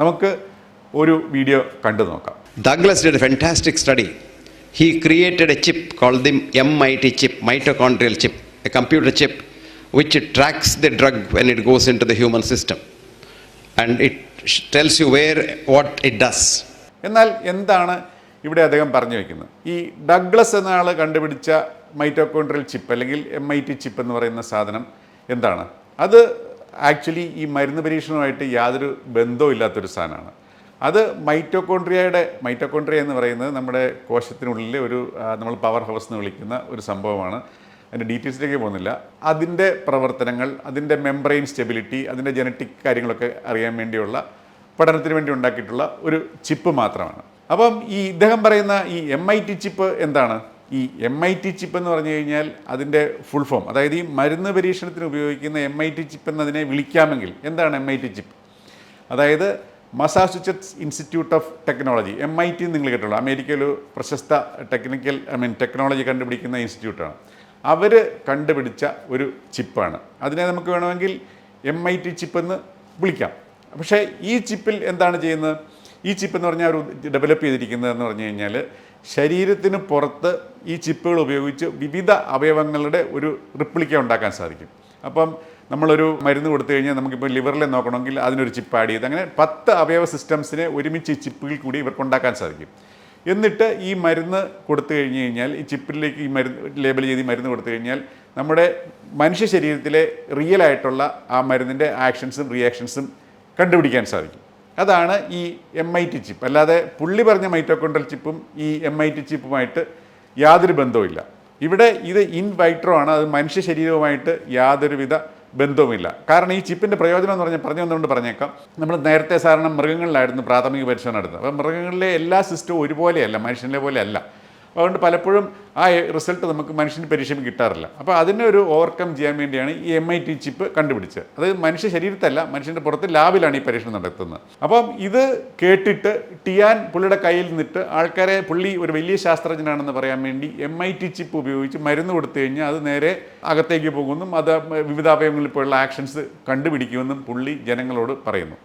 നമുക്ക് ഒരു വീഡിയോ കണ്ടു നോക്കാം. Douglas did fantastic study he created a chip call the M I T chip mitochondrial chip a computer chip which tracks the drug when it goes into the human system and it tells you where what it does എന്നാൽ എന്താണ് ഇവിടെ അദ്ദേഹം പറഞ്ഞു വയ്ക്കുന്നത് ഈ Douglas എന്ന ആൾ കണ്ടുപിടിച്ച മൈറ്റോകോൺട്രിയൽ ചിപ്പ് അല്ലെങ്കിൽ എം ഐ ടി ചിപ്പ് എന്ന് പറയുന്ന സാധനം എന്താണ്? അത് ആക്ച്വലി ഈ മരുന്ന് പരീക്ഷണവുമായിട്ട് യാതൊരു ബന്ധവും ഇല്ലാത്തൊരു സാധനമാണ്. അത് മൈറ്റോകോൺട്രിയയുടെ മൈറ്റോകോൺട്രിയ എന്ന് പറയുന്നത് നമ്മുടെ കോശത്തിനുള്ളിൽ ഒരു നമ്മൾ പവർ ഹൗസ് എന്ന് വിളിക്കുന്ന ഒരു സംഭവമാണ്. അതിന്റെ ഡീറ്റെയിൽസിലേക്ക് പോകുന്നില്ല. അതിന്റെ പ്രവർത്തനങ്ങൾ അതിന്റെ മെംബ്രെയിൻ സ്റ്റെബിലിറ്റി അതിന്റെ ജനറ്റിക് കാര്യങ്ങളൊക്കെ അറിയാൻ വേണ്ടിയുള്ള പഠനത്തിന് വേണ്ടി ഉണ്ടാക്കിയിട്ടുള്ള ഒരു ചിപ്പ് മാത്രമാണ്. അപ്പം ഈ ഇദ്ദേഹം പറയുന്ന ഈ എം ഐ ടി ചിപ്പ് എന്താണ്? ഈ എം ഐ ടി ചിപ്പ് എന്ന് പറഞ്ഞു കഴിഞ്ഞാൽ അതിന്റെ ഫുൾ ഫോം അതായത് ഈ മരുന്ന് പരീക്ഷണത്തിന് ഉപയോഗിക്കുന്ന എം ഐ ടി ചിപ്പ് എന്നതിനെ വിളിക്കാമെങ്കിൽ എന്താണ് എം ഐ ടി ചിപ്പ് അതായത് Massachusetts institute of technology M I T നിങ്ങൾ കേട്ടുള്ളൂ അമേരിക്കയിൽ പ്രശസ്ത ടെക്നിക്കൽ ഐ മീൻ ടെക്നോളജി കണ്ടുപിടിക്കുന്ന ഇൻസ്റ്റിറ്റ്യൂട്ടാണ് അവർ കണ്ടുപിടിച്ച ഒരു ചിപ്പാണ് അതിനെ നമുക്ക് വേണമെങ്കിൽ എം ഐ ടി ചിപ്പ് എന്ന് വിളിക്കാം. പക്ഷേ ഈ ചിപ്പിൽ എന്താണ് ചെയ്യുന്നത്? ഈ ചിപ്പ് എന്ന് പറഞ്ഞാൽ അവർ ഡെവലപ്പ് ചെയ്തിരിക്കുന്നത് എന്ന് പറഞ്ഞു കഴിഞ്ഞാൽ ശരീരത്തിന് പുറത്ത് ഈ ചിപ്പുകൾ ഉപയോഗിച്ച് വിവിധ അവയവങ്ങളുടെ ഒരു റിപ്ലിക്ക ഉണ്ടാക്കാൻ സാധിക്കും. അപ്പം നമ്മളൊരു മരുന്ന് കൊടുത്തു കഴിഞ്ഞാൽ നമുക്കിപ്പോൾ ലിവറിലെ നോക്കണമെങ്കിൽ അതിനൊരു ചിപ്പ് ആഡ് ചെയ്ത് അങ്ങനെ പത്ത് അവയവ സിസ്റ്റംസിനെ ഒരുമിച്ച് ഈ കൂടി ഇവർക്ക് ഉണ്ടാക്കാൻ സാധിക്കും. എന്നിട്ട് ഈ മരുന്ന് കൊടുത്തു കഴിഞ്ഞ് കഴിഞ്ഞാൽ ഈ ചിപ്പിലേക്ക് ഈ മരുന്ന് ലേബൽ ചെയ്ത് ഈ മരുന്ന് കൊടുത്തു കഴിഞ്ഞാൽ നമ്മുടെ മനുഷ്യ ശരീരത്തിലെ റിയൽ ആയിട്ടുള്ള ആ മരുന്നിന്റെ ആക്ഷൻസും റിയാക്ഷൻസും കണ്ടുപിടിക്കാൻ സാധിക്കും. അതാണ് ഈ എം ഐ ടി ചിപ്പ് അല്ലാതെ പുള്ളി പറഞ്ഞ മൈറ്റോകോൺട്രൽ ചിപ്പും ഈ എം ഐ ടി ചിപ്പുമായിട്ട് യാതൊരു ബന്ധവുമില്ല. ഇവിടെ ഇത് ഇൻ വൈട്രോ ആണ് അത് മനുഷ്യ ശരീരവുമായിട്ട് യാതൊരുവിധ ബന്ധവുമില്ല. കാരണം ഈ ചിപ്പിന്റെ പ്രയോജനം എന്ന് പറഞ്ഞാൽ പറഞ്ഞു വന്നുകൊണ്ട് പറഞ്ഞേക്കാം. നമ്മൾ നേരത്തെ സാധാരണ മൃഗങ്ങളിലായിരുന്നു പ്രാഥമിക പരിശോധന നടത്തുന്നത്. അപ്പോൾ മൃഗങ്ങളിലെ എല്ലാ സിസ്റ്റവും ഒരുപോലെയല്ല മനുഷ്യനെ പോലെ അല്ല. അതുകൊണ്ട് പലപ്പോഴും ആ റിസൾട്ട് നമുക്ക് മനുഷ്യന് പരീക്ഷയ്ക്ക് കിട്ടാറില്ല. അപ്പോൾ അതിനെ ഒരു ഓവർകം ചെയ്യാൻ വേണ്ടിയാണ് ഈ എം ഐ ടി ചിപ്പ് കണ്ടുപിടിച്ചത്. അത് മനുഷ്യ ശരീരത്തല്ല മനുഷ്യന്റെ പുറത്ത് ലാബിലാണ് ഈ പരീക്ഷണം നടത്തുന്നത്. അപ്പം ഇത് കേട്ടിട്ട് ടിയാൻ പുള്ളിയുടെ കയ്യിൽ നിന്നിട്ട് ആൾക്കാരെ പുള്ളി ഒരു വലിയ ശാസ്ത്രജ്ഞനാണെന്ന് പറയാൻ വേണ്ടി എം ഐ ടി ചിപ്പ് ഉപയോഗിച്ച് മരുന്ന് കൊടുത്തു കഴിഞ്ഞാൽ അത് നേരെ അകത്തേക്ക് പോകുമെന്നും അത് വിവിധ അവയവങ്ങളിൽ പോലുള്ള ആക്ഷൻസ് കണ്ടുപിടിക്കുമെന്നും പുള്ളി ജനങ്ങളോട് പറയുന്നു.